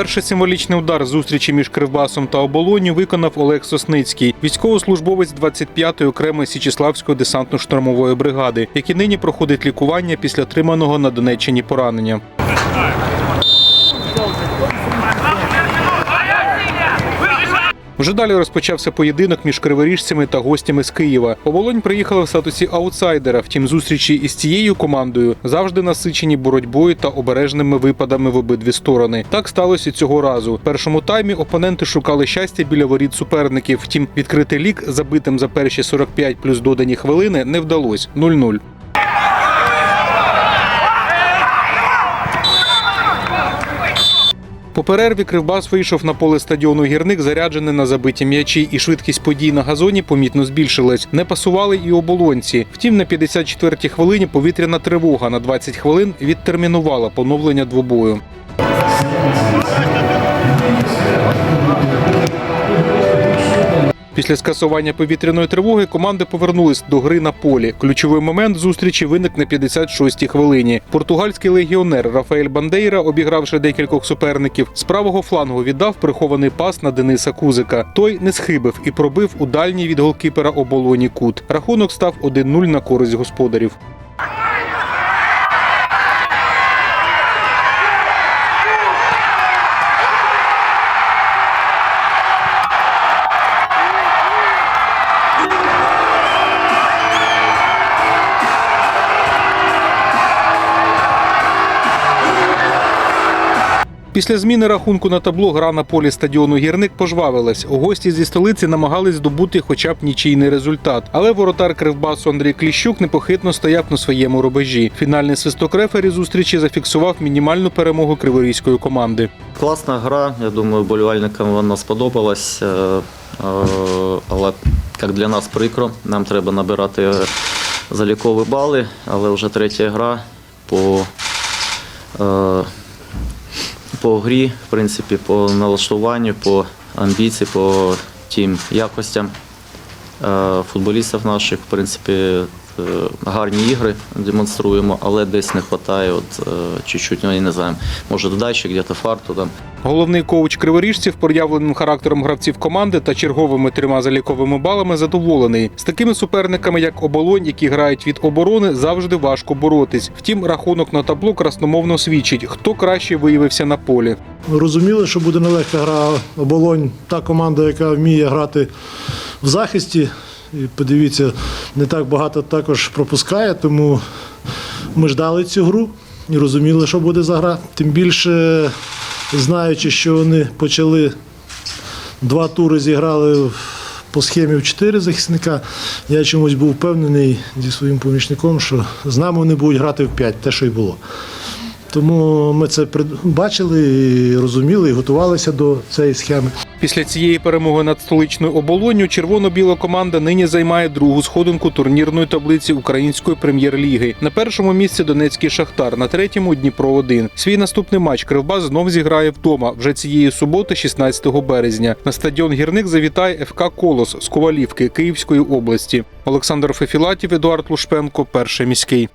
Перший символічний удар зустрічі між Кривбасом та оболонню виконав Олег Сосницький, військовослужбовець 25-ї окремої Січеславської десантно-штурмової бригади, який нині проходить лікування після отриманого на Донеччині поранення. Вже далі розпочався поєдинок між криворіжцями та гостями з Києва. Оболонь приїхала в статусі аутсайдера. Втім, зустрічі із цією командою завжди насичені боротьбою та обережними випадами в обидві сторони. Так сталося цього разу. В першому таймі опоненти шукали щастя біля воріт суперників. Втім, відкрити лік забитим за перші 45 плюс додані хвилини не вдалось 0-0. По перерві Кривбас вийшов на поле стадіону гірник, заряджений на забиті м'ячі, і швидкість подій на газоні помітно збільшилась. Не пасували і оболонці. Втім, на 54-й хвилині повітряна тривога на 20 хвилин відтермінувала поновлення двобою. Після скасування повітряної тривоги команди повернулись до гри на полі. Ключовий момент зустрічі виник на 56-й хвилині. Португальський легіонер Рафаель Бандейра, обігравши декількох суперників, з правого флангу віддав прихований пас на Дениса Кузика. Той не схибив і пробив у дальній від голкіпера оболоні кут. Рахунок став 1-0 на користь господарів. Після зміни рахунку на табло гра на полі стадіону гірник пожвавилась. Гості зі столиці намагались здобути хоча б нічийний результат. Але воротар Кривбасу Андрій Кліщук непохитно стояв на своєму рубежі. Фінальний свисток рефері зустрічі зафіксував мінімальну перемогу криворізької команди. Класна гра, я думаю, болівальникам вона сподобалась. е, е, Але як для нас прикро, нам треба набирати залікові бали, але вже третя гра по, е, по грі, в принципі, по налаштуванню, по амбіції, по тим якостям е, футболістів наших, в принципі, гарні ігри демонструємо, але десь не вистачає от, е, чуть-чуть, ну, я не знаю, може додачі, где-то фарту там. Головний коуч криворіжців проявленим характером гравців команди та черговими трьома заліковими балами задоволений. З такими суперниками, як оболонь, які грають від оборони, завжди важко боротись. Втім, рахунок на табло красномовно свідчить, хто краще виявився на полі. Розуміли, що буде нелегка гра оболонь, та команда, яка вміє грати в захисті. І подивіться, не так багато також пропускає, тому ми ждали цю гру і розуміли, що буде за гра. Тим більше, знаючи, що вони почали два тури зіграли по схемі в чотири захисника, я чомусь був впевнений зі своїм помічником, що з нами вони будуть грати в п'ять, те, що й було. Тому ми це бачили і розуміли, і готувалися до цієї схеми. Після цієї перемоги над столичною оболонню червоно-біла команда нині займає другу сходинку турнірної таблиці української прем'єр-ліги. На першому місці Донецький Шахтар, на третьому Дніпро 1 Свій наступний матч Кривбас знов зіграє вдома вже цієї суботи, 16 березня. На стадіон гірник завітає ФК Колос з Ковалівки Київської області. Олександр Фефілатів, Едуард Лушпенко, перший міський.